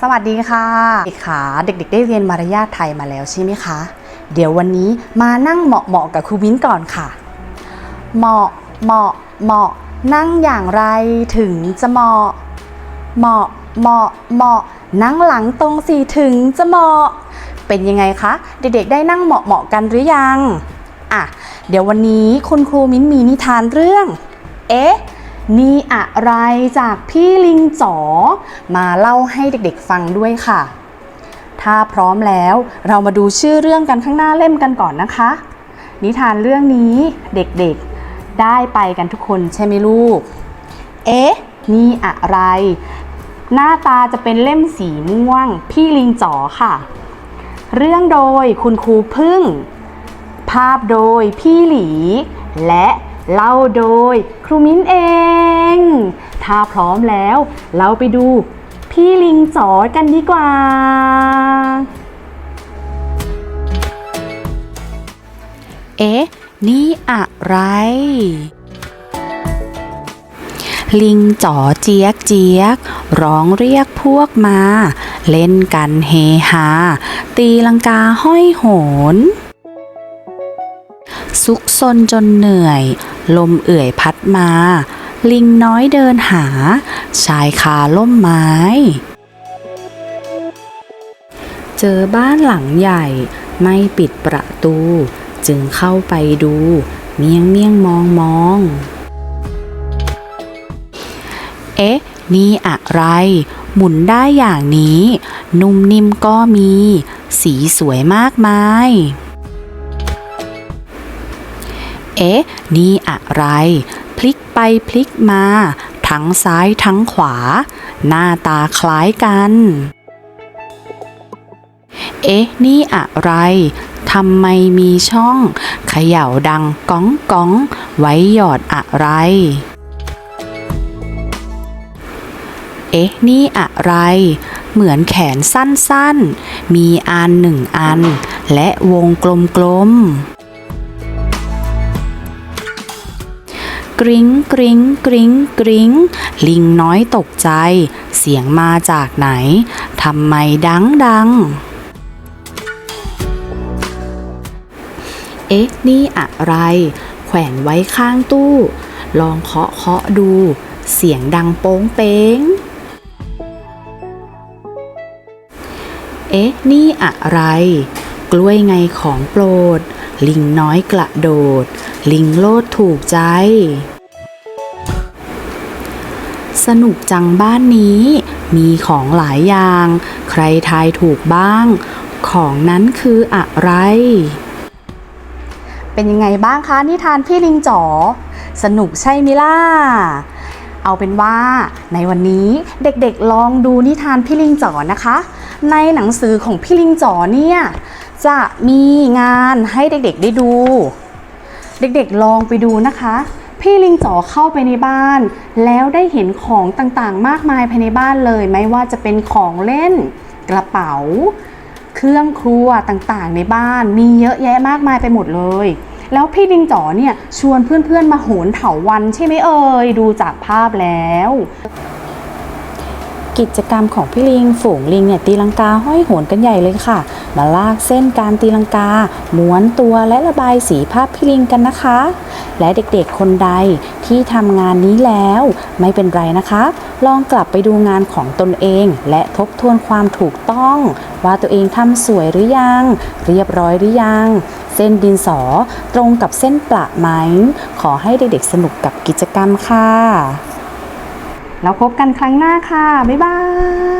สวัสดีค่ะเด็กขาเด็กๆ ได้เรียนมารยาทไทยมาแล้วใช่ไหมคะ เดี๋ยววันนี้มานั่งเหมาะๆกับครูมิ้นก่อนค่ะ เหมาะเหมาะเหมาะนั่งอย่างไรถึงจะเหมาะ เหมาะเหมาะเหมาะนั่งหลังตรงสิถึงจะเหมาะ เป็นยังไงคะ เด็กๆ ได้นั่งเหมาะเหมาะกันหรือยังอะเดี๋ยววันนี้คุณครูมิ้นมีนิทานเรื่อง เอ๊ะ นี่อะไรจากพี่ลิงจ๋อ มาเล่าให้เด็กๆฟังด้วยค่ะ ถ้าพร้อมแล้วเรามาดูชื่อเรื่องกันข้างหน้าเล่มกันก่อนนะคะ นิทานเรื่องนี้เด็กๆได้ไปกันทุกคนใช่ไหมลูก เอ๊ะ นี่อะไร หน้าตาจะเป็นเล่มสีม่วง พี่ลิงจ๋อค่ะ เรื่องโดยคุณครูพึ่ง ภาพโดยพี่หลี และ เล่าโดยครูมิ้นเอง ถ้าพร้อมแล้ว เราไปดูพี่ลิงจ๋อกันดีกว่า เอ๊ะ นี่อะไร ลิงจ๋อเจี๊ยกเจี๊ยก ร้องเรียกพวกมา เล่นกันเฮฮา ตีลังกาห้อยโหน ซุกซนจนเหนื่อย ลมเอื่อยพัดมา ลิงน้อยเดินหา ชายคาล่มไม้ เจอบ้านหลังใหญ่ ไม่ปิดประตู จึงเข้าไปดู เมียงเมียงมองมอง เอ๊ะ นี่อะไร หมุนได้อย่างนี้ นุ่มนิ่มก็มี สีสวยมากมาย เอ๊ะ นี่อะไร พลิกไปพลิกมา ทั้งซ้ายทั้งขวา หน้าตาคล้ายกัน เอ๊ะ นี่อะไรทำไมมีช่องเขย่าดังก้องก้อง ไว้หยอดอะไร เอ๊ะ นี่อะไร เหมือนแขนสั้นๆ มีอันหนึ่งอัน และวงกลมๆ กริ้งกริ้งกริ้งกริ้งลิงน้อยตกใจ เสียงมาจากไหนทำไมดังดังเอ๊ะ นี่อะไร แขวนไว้ข้างตู้ ลองเคาะเคาะดู เสียงดังโป้งเป้ง เอ๊ะ นี่อะไร กล้วยไงของโปรด ลิงน้อยกระโดด ลิงโลดถูกใจ สนุกจังบ้านนี้ มีของหลายอย่าง ใครทายถูกบ้าง ของนั้นคืออะไร เป็นยังไงบ้างคะนิทานพี่ลิงจ๋อ สนุกใช่ไหมล่ะเอาเป็นว่าในวันนี้เด็กๆลองดูนิทานพี่ลิงจ๋อนะคะ ในหนังสือของพี่ลิงจ๋อเนี่ยจะมีงานให้เด็กๆได้ดู เด็กๆลองไปดูนะคะ พี่ลิงจ๋อเข้าไปในบ้าน แล้วได้เห็นของต่างๆ มากมายภายในบ้านเลย ไม่ว่าจะเป็นของเล่น กระเป๋า เครื่องครัวต่างๆ ในบ้านมีเยอะแยะมากมายไปหมดเลย แล้วพี่ลิงจ๋อเนี่ยชวนเพื่อนๆมาโหนเถาวันใช่ไหมเอ่ยดูจากภาพแล้ว กิจกรรมของพี่ลิง ฝูงลิงเนี่ยตีลังกาห้อยโหนกันใหญ่เลยค่ะ มาลากเส้นการตีลังกาม้วนตัวและระบายสีภาพพี่ลิงกันนะคะ และเด็กๆคนใดที่ทำงานนี้แล้วไม่เป็นไรนะคะ ลองกลับไปดูงานของตนเอง และทบทวนความถูกต้อง ว่าตัวเองทำสวยหรือยัง เรียบร้อยหรือยัง เส้นดินสอตรงกับเส้นประไหม ขอให้เด็กๆสนุกกับกิจกรรมค่ะ แล้วพบกันครั้งหน้าค่ะ บ๊ายบาย